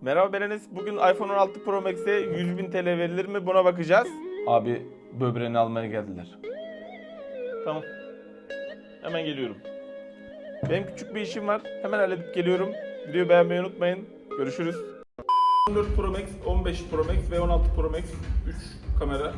Merhaba ben Enes. Bugün iPhone 16 Pro Max'e 100.000 TL verilir mi buna bakacağız. Abi böbreğini almaya geldiler. Tamam. Hemen geliyorum. Benim küçük bir işim var. Hemen halledip geliyorum. Videoyu beğenmeyi unutmayın. Görüşürüz. 14 Pro Max, 15 Pro Max ve 16 Pro Max 3 kamera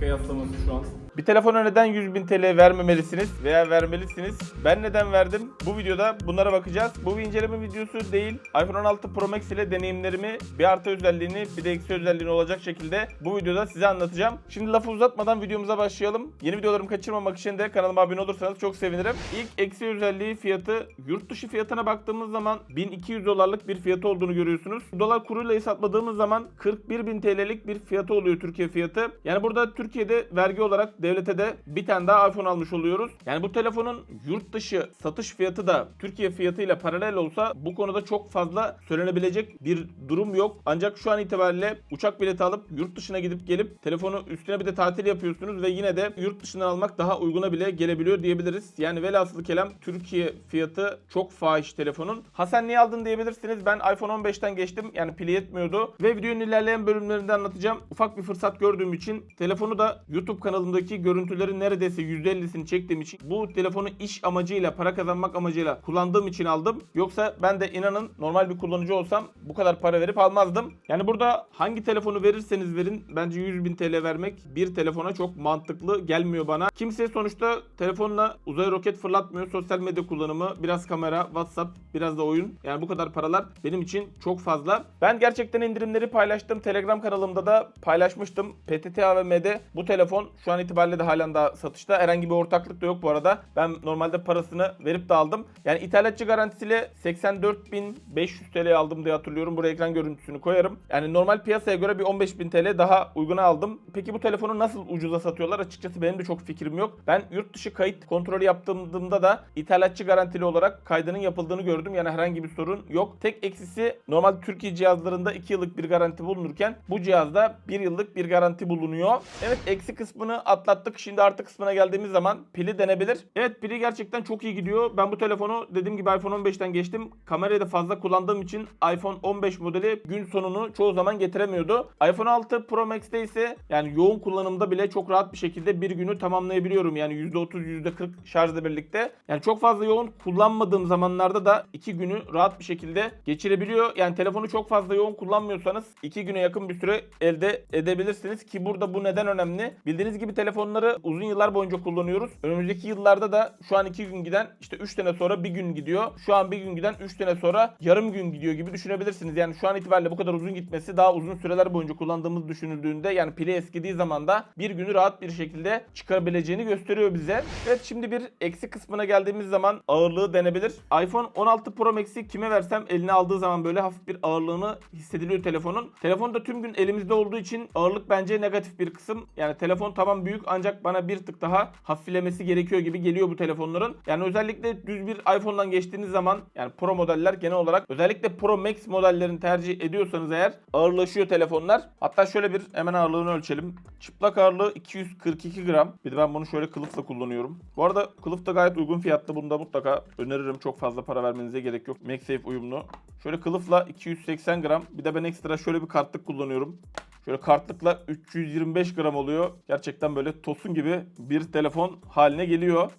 kıyaslaması şu an. Bir telefona neden 100.000 TL vermemelisiniz veya vermelisiniz? Ben neden verdim? Bu videoda bunlara bakacağız. Bu bir inceleme videosu değil. iPhone 16 Pro Max ile deneyimlerimi, bir artı özelliğini, bir de eksi özelliğini olacak şekilde bu videoda size anlatacağım. Şimdi lafı uzatmadan videomuza başlayalım. Yeni videolarımı kaçırmamak için de kanalıma abone olursanız çok sevinirim. İlk eksi özelliği fiyatı, yurt dışı fiyatına baktığımız zaman 1200 dolarlık bir fiyatı olduğunu görüyorsunuz. Dolar kuruyla hesapladığımız zaman 41.000 TL'lik bir fiyatı oluyor Türkiye fiyatı. Yani burada Türkiye'de vergi olarak devlete de bir tane daha iPhone almış oluyoruz. Yani bu telefonun yurt dışı satış fiyatı da Türkiye fiyatıyla paralel olsa bu konuda çok fazla söylenebilecek bir durum yok. Ancak şu an itibariyle uçak bileti alıp yurt dışına gidip gelip telefonu üstüne bir de tatil yapıyorsunuz ve yine de yurt dışından almak daha uyguna bile gelebiliyor diyebiliriz. Yani velhasılı kelam Türkiye fiyatı çok fahiş telefonun. Ha sen niye aldın diyebilirsiniz. Ben iPhone 15'ten geçtim. Yani pili yetmiyordu. Ve videonun ilerleyen bölümlerinde anlatacağım. Ufak bir fırsat gördüğüm için telefonu da YouTube kanalımdaki görüntülerin neredeyse %50'sini çektiğim için bu telefonu iş amacıyla, para kazanmak amacıyla kullandığım için aldım. Yoksa ben de inanın normal bir kullanıcı olsam bu kadar para verip almazdım. Yani burada hangi telefonu verirseniz verin bence 100.000 TL vermek bir telefona çok mantıklı gelmiyor bana. Kimse sonuçta telefonla uzay roket fırlatmıyor. Sosyal medya kullanımı, biraz kamera, WhatsApp, biraz da oyun. Yani bu kadar paralar benim için çok fazla. Ben gerçekten indirimleri paylaştım. Telegram kanalımda da paylaşmıştım. PTT AVM'de bu telefon şu an itibariyle de halen daha satışta. Herhangi bir ortaklık da yok bu arada. Ben normalde parasını verip de aldım. Yani ithalatçı garantisiyle 84.500 TL aldım diye hatırlıyorum. Buraya ekran görüntüsünü koyarım. Yani normal piyasaya göre bir 15.000 TL daha uyguna aldım. Peki bu telefonu nasıl ucuza satıyorlar? Açıkçası benim de çok fikrim yok. Ben yurt dışı kayıt kontrolü yaptığımda da ithalatçı garantili olarak kaydının yapıldığını gördüm. Yani herhangi bir sorun yok. Tek eksisi normal Türkiye cihazlarında 2 yıllık bir garanti bulunurken bu cihazda 1 yıllık bir garanti bulunuyor. Evet eksi kısmını atlattık. Şimdi artı kısmına geldiğimiz zaman pili denebilir. Evet pili gerçekten çok iyi gidiyor. Ben bu telefonu dediğim gibi iPhone 15'ten geçtim. Kamerayı da fazla kullandığım için iPhone 15 modeli gün sonunu çoğu zaman getiremiyordu. iPhone 6 Pro Max'te ise yani yoğun kullanımda bile çok rahat bir şekilde bir günü tamamlayabiliyorum. Yani %30 %40 şarjla birlikte. Yani çok fazla yoğun kullanmadığım zamanlarda da 2 günü rahat bir şekilde geçirebiliyor. Yani telefonu çok fazla yoğun kullanmıyorsanız 2 güne yakın bir süre elde edebilirsiniz ki burada bu neden önemli? Bildiğiniz gibi telefonları uzun yıllar boyunca kullanıyoruz. Önümüzdeki yıllarda da şu an 2 gün giden işte 3 sene sonra bir gün gidiyor. Şu an bir gün giden 3 sene sonra yarım gün gidiyor gibi düşünebilirsiniz. Yani şu an itibariyle bu kadar uzun gitmesi daha uzun süreler boyunca kullandığımız düşünüldüğünde yani pili eskidiği zaman da bir günü rahat bir şekilde çıkarabileceğini gösteriyor bize. Evet şimdi bir eksi kısmına geldiğimiz zaman ağırlığı denebilir. iPhone 16 Pro Max'i kime versem eline aldığı zaman böyle hafif bir ağırlığını hissediliyor telefonun. Telefon da tüm gün elimizde olduğu için ağırlık bence negatif bir kısım. Yani telefon tamam büyük ancak bana bir tık daha hafiflemesi gerekiyor gibi geliyor bu telefonların. Yani özellikle düz bir iPhone'dan geçtiğiniz zaman yani Pro modeller genel olarak özellikle Pro Max modellerini tercih ediyorsanız eğer ağırlaşıyor telefonlar. Hatta şöyle bir hemen ağırlığını ölçelim. Çıplak ağırlığı 242 gram. Bir de ben bunu şöyle kılıfla kullanıyorum. Bu arada kılıf da gayet uygun fiyatlı. Bunu da mutlaka öneririm. Çok fazla para vermenize gerek yok. MagSafe uyumlu. Şöyle kılıfla 280 gram. Bir de ben ekstra şöyle bir kartlık kullanıyorum. Şöyle kartlıkla 325 gram oluyor. Gerçekten böyle tosun gibi bir telefon haline geliyor.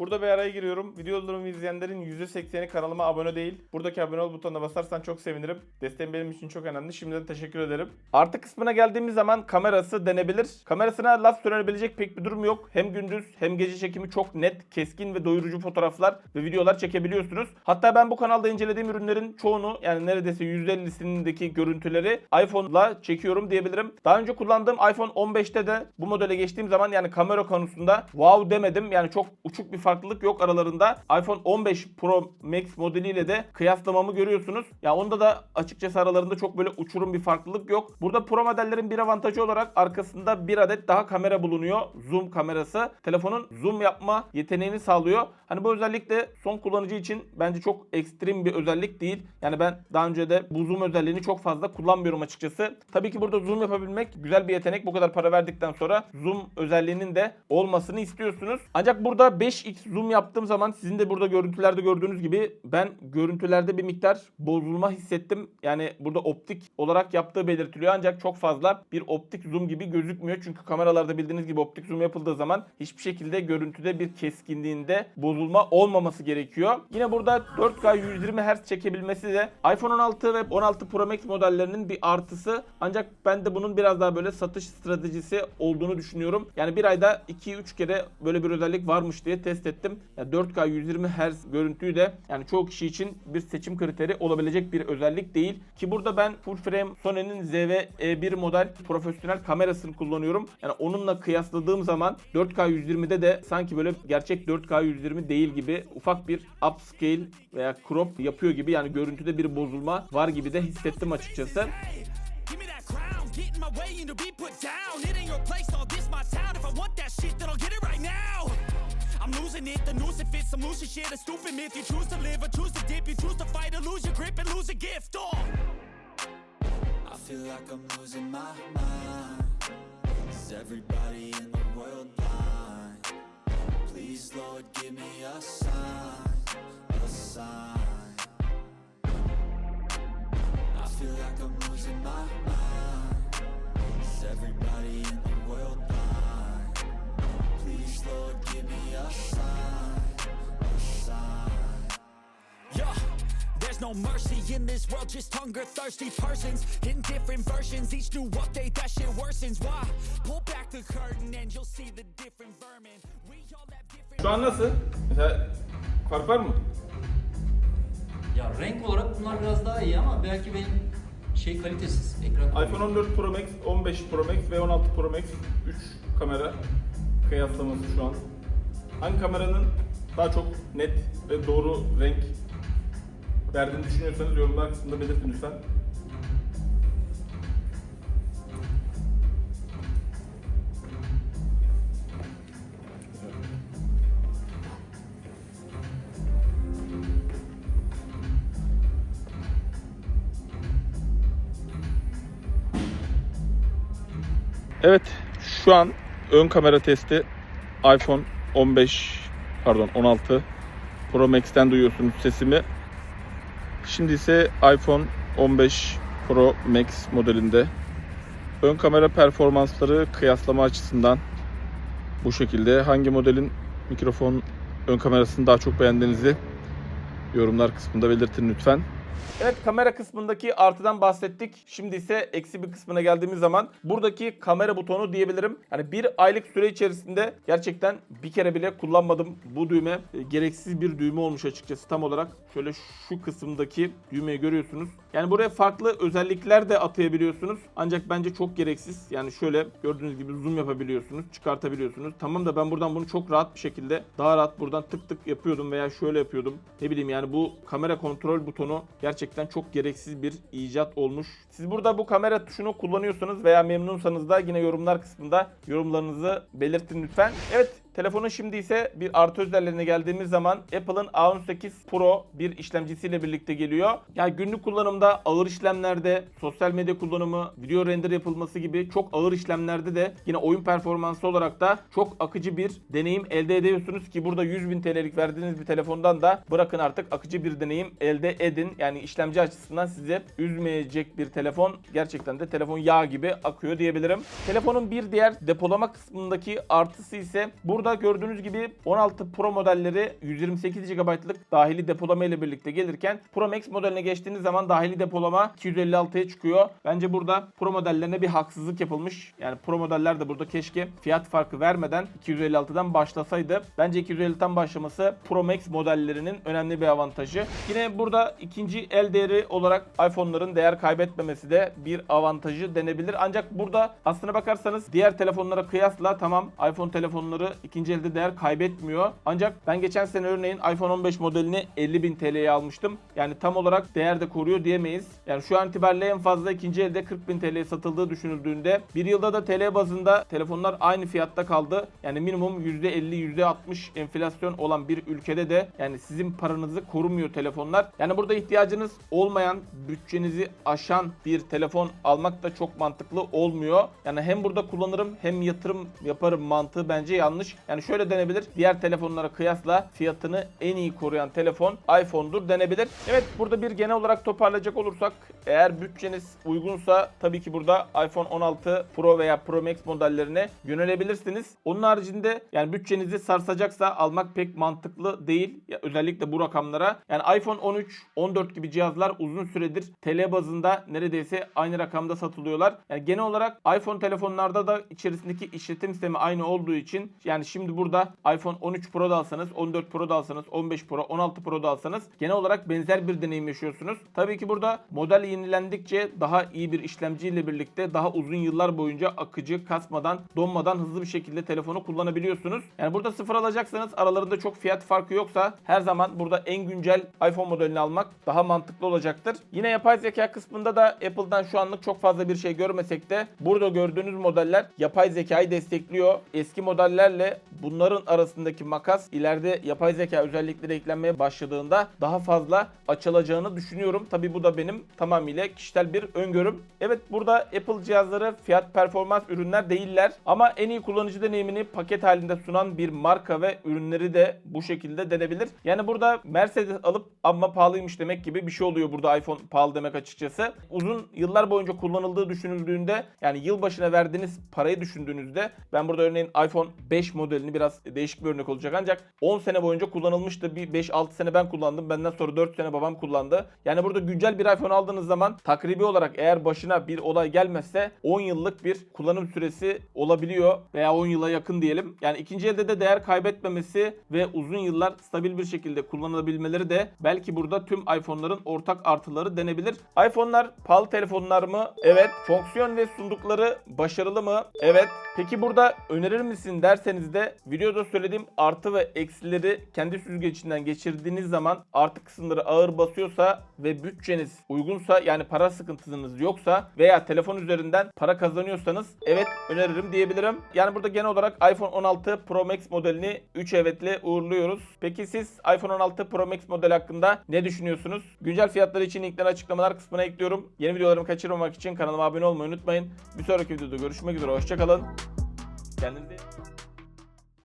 Burada bir araya giriyorum. Videolarımı izleyenlerin %80'i kanalıma abone değil. Buradaki abone ol butonuna basarsan çok sevinirim. Desteğin benim için çok önemli. Şimdiden teşekkür ederim. Artı kısmına geldiğimiz zaman kamerası denebilir. Kamerasına laf söylenebilecek pek bir durum yok. Hem gündüz hem gece çekimi çok net, keskin ve doyurucu fotoğraflar ve videolar çekebiliyorsunuz. Hatta ben bu kanalda incelediğim ürünlerin çoğunu yani neredeyse %50'sindeki görüntüleri iPhone'la çekiyorum diyebilirim. Daha önce kullandığım iPhone 15'te de bu modele geçtiğim zaman yani kamera konusunda wow demedim. Yani çok uçuk bir farklılık yok aralarında. iPhone 15 Pro Max modeliyle de kıyaslamamı görüyorsunuz. Ya onda da açıkçası aralarında çok böyle uçurum bir farklılık yok. Burada Pro modellerin bir avantajı olarak arkasında bir adet daha kamera bulunuyor. Zoom kamerası. Telefonun zoom yapma yeteneğini sağlıyor. Hani bu özellik de son kullanıcı için bence çok ekstrem bir özellik değil. Yani ben daha önce de bu zoom özelliğini çok fazla kullanmıyorum açıkçası. Tabii ki burada zoom yapabilmek güzel bir yetenek. Bu kadar para verdikten sonra zoom özelliğinin de olmasını istiyorsunuz. Ancak burada 5x zoom yaptığım zaman sizin de burada görüntülerde gördüğünüz gibi ben görüntülerde bir miktar bozulma hissettim. Yani burada optik olarak yaptığı belirtiliyor ancak çok fazla bir optik zoom gibi gözükmüyor. Çünkü kameralarda bildiğiniz gibi optik zoom yapıldığı zaman hiçbir şekilde görüntüde bir keskinliğinde bozulma olmaması gerekiyor. Yine burada 4K 120 Hz çekebilmesi de iPhone 16 ve 16 Pro Max modellerinin bir artısı. Ancak ben de bunun biraz daha böyle satış stratejisi olduğunu düşünüyorum. Yani bir ayda 2-3 kere böyle bir özellik varmış diye test ettim. Yani 4K 120 Hz görüntüyü de yani çoğu kişi için bir seçim kriteri olabilecek bir özellik değil. Ki burada ben full frame Sony'nin ZV-E1 model profesyonel kamerasını kullanıyorum. Yani onunla kıyasladığım zaman 4K 120'de de sanki böyle gerçek 4K 120 değil gibi ufak bir upscale veya crop yapıyor gibi yani görüntüde bir bozulma var gibi de hissettim açıkçası. Give me that crown, get in my way and to be put down. It ain't your place, all this my town. If I want that shit, then I'll get it right now. I'm losing it, the noose it fits, some losing shit, a stupid myth. You choose to live or choose to dip, you choose to fight or lose your grip and lose a gift. Oh. I feel like I'm losing my mind. Is everybody in the world blind? Please, Lord, give me a sign, no mercy in this world, just hunger thirsty persons in different versions. Each new update, that shit worsens. Why? Pull back the curtain and you'll see the different vermin. We all have different. Şu an nasıl? Mesela fark var mı? Ya renk olarak bunlar biraz daha iyi ama belki benim şey kalitesiz. Ekran iPhone 14 Pro Max, 15 Pro Max ve 16 Pro Max 3 kamera kıyaslaması şu an. Hangi kameranın daha çok net ve doğru renk verdiğini düşünüyorsanız yorumlar kısmında belirtin lütfen. Evet, şu an ön kamera testi iPhone 15 pardon 16 Pro Max'ten duyuyorsunuz sesimi. Şimdi ise iPhone 15 Pro Max modelinde ön kamera performansları kıyaslama açısından bu şekilde hangi modelin mikrofon ön kamerasını daha çok beğendiğinizi yorumlar kısmında belirtin lütfen. Evet kamera kısmındaki artıdan bahsettik. Şimdi ise eksi bir kısmına geldiğimiz zaman buradaki kamera butonu diyebilirim. Yani bir aylık süre içerisinde gerçekten bir kere bile kullanmadım bu düğme. E, gereksiz bir düğme olmuş açıkçası tam olarak. Şöyle şu kısımdaki düğmeyi görüyorsunuz. Yani buraya farklı özellikler de atayabiliyorsunuz. Ancak bence çok gereksiz. Yani şöyle gördüğünüz gibi zoom yapabiliyorsunuz, çıkartabiliyorsunuz. Tamam da ben buradan bunu çok rahat bir şekilde daha rahat buradan tık tık yapıyordum veya şöyle yapıyordum. Ne bileyim yani bu kamera kontrol butonu gerçekten çok gereksiz bir icat olmuş. Siz burada bu kamera tuşunu kullanıyorsanız veya memnunsanız da yine yorumlar kısmında yorumlarınızı belirtin lütfen. Evet Telefonun şimdi ise bir artı özelliğine geldiğimiz zaman Apple'ın A18 Pro bir işlemcisiyle birlikte geliyor. Yani günlük kullanımda ağır işlemlerde, sosyal medya kullanımı, video render yapılması gibi çok ağır işlemlerde de yine oyun performansı olarak da çok akıcı bir deneyim elde ediyorsunuz ki burada 100.000 TL'lik verdiğiniz bir telefondan da bırakın artık akıcı bir deneyim elde edin. Yani işlemci açısından size üzmeyecek bir telefon gerçekten de telefon yağ gibi akıyor diyebilirim. Telefonun bir diğer depolama kısmındaki artısı ise burada gördüğünüz gibi 16 Pro modelleri 128 GB'lık dahili depolama ile birlikte gelirken Pro Max modeline geçtiğiniz zaman dahili depolama 256'ya çıkıyor. Bence burada Pro modellerine bir haksızlık yapılmış. Yani Pro modeller de burada keşke fiyat farkı vermeden 256'dan başlasaydı. Bence 250'den başlaması Pro Max modellerinin önemli bir avantajı. Yine burada ikinci el değeri olarak iPhone'ların değer kaybetmemesi de bir avantajı denebilir. Ancak burada aslına bakarsanız diğer telefonlara kıyasla tamam iPhone telefonları ikinci elde değer kaybetmiyor. Ancak ben geçen sene örneğin iPhone 15 modelini 50.000 TL'ye almıştım. Yani tam olarak değer de koruyor diyemeyiz. Yani şu an itibariyle en fazla ikinci elde 40.000 TL'ye satıldığı düşünüldüğünde bir yılda da TL bazında telefonlar aynı fiyatta kaldı. Yani minimum %50 %60 enflasyon olan bir ülkede de yani sizin paranızı korumuyor telefonlar. Yani burada ihtiyacınız olmayan bütçenizi aşan bir telefon almak da çok mantıklı olmuyor. Yani hem burada kullanırım hem yatırım yaparım mantığı bence yanlış. Yani şöyle denebilir. Diğer telefonlara kıyasla fiyatını en iyi koruyan telefon iPhone'dur denebilir. Evet burada bir genel olarak toparlayacak olursak eğer bütçeniz uygunsa tabii ki burada iPhone 16 Pro veya Pro Max modellerine yönelebilirsiniz. Onun haricinde yani bütçenizi sarsacaksa almak pek mantıklı değil. Ya özellikle bu rakamlara. Yani iPhone 13, 14 gibi cihazlar uzun süredir TL bazında neredeyse aynı rakamda satılıyorlar. Yani genel olarak iPhone telefonlarda da içerisindeki işletim sistemi aynı olduğu için yani şimdi burada iPhone 13 Pro da alsanız, 14 Pro da alsanız, 15 Pro, 16 Pro da alsanız genel olarak benzer bir deneyim yaşıyorsunuz. Tabii ki burada model yenilendikçe daha iyi bir işlemciyle birlikte daha uzun yıllar boyunca akıcı, kasmadan, donmadan hızlı bir şekilde telefonu kullanabiliyorsunuz. Yani burada sıfır alacaksanız aralarında çok fiyat farkı yoksa her zaman burada en güncel iPhone modelini almak daha mantıklı olacaktır. Yine yapay zeka kısmında da Apple'dan şu anlık çok fazla bir şey görmesek de burada gördüğünüz modeller yapay zekayı destekliyor. Eski modellerle bunların arasındaki makas ileride yapay zeka özellikleri eklenmeye başladığında daha fazla açılacağını düşünüyorum. Tabi bu da benim tamamıyla kişisel bir öngörüm. Evet burada Apple cihazları fiyat performans ürünler değiller ama en iyi kullanıcı deneyimini paket halinde sunan bir marka ve ürünleri de bu şekilde denebilir. Yani burada Mercedes alıp amma pahalıymış demek gibi bir şey oluyor burada iPhone pahalı demek açıkçası. Uzun yıllar boyunca kullanıldığı düşünüldüğünde yani yıl başına verdiğiniz parayı düşündüğünüzde ben burada örneğin iPhone 5 modelini biraz değişik bir örnek olacak ancak 10 sene boyunca kullanılmıştı. Bir 5-6 sene ben kullandım. Benden sonra 4 sene babam kullandı. Yani burada güncel bir iPhone aldığınız zaman takribi olarak eğer başına bir olay gelmezse 10 yıllık bir kullanım süresi olabiliyor veya 10 yıla yakın diyelim. Yani ikinci elde de değer kaybetmemesi ve uzun yıllar stabil bir şekilde kullanılabilmeleri de belki burada tüm iPhone'ların ortak artıları denebilir. iPhone'lar pahalı telefonlar mı? Evet. Fonksiyon ve sundukları başarılı mı? Evet. Peki burada önerir misin derseniz de videoda söylediğim artı ve eksileri kendi süzgecinden geçirdiğiniz zaman artı kısımları ağır basıyorsa ve bütçeniz uygunsa yani para sıkıntınız yoksa veya telefon üzerinden para kazanıyorsanız evet öneririm diyebilirim. Yani burada genel olarak iPhone 16 Pro Max modelini 3 evetle uğurluyoruz. Peki siz iPhone 16 Pro Max model hakkında ne düşünüyorsunuz? Güncel fiyatları için linkleri açıklamalar kısmına ekliyorum. Yeni videolarımı kaçırmamak için kanalıma abone olmayı unutmayın. Bir sonraki videoda görüşmek üzere. Hoşçakalın. Kendinize.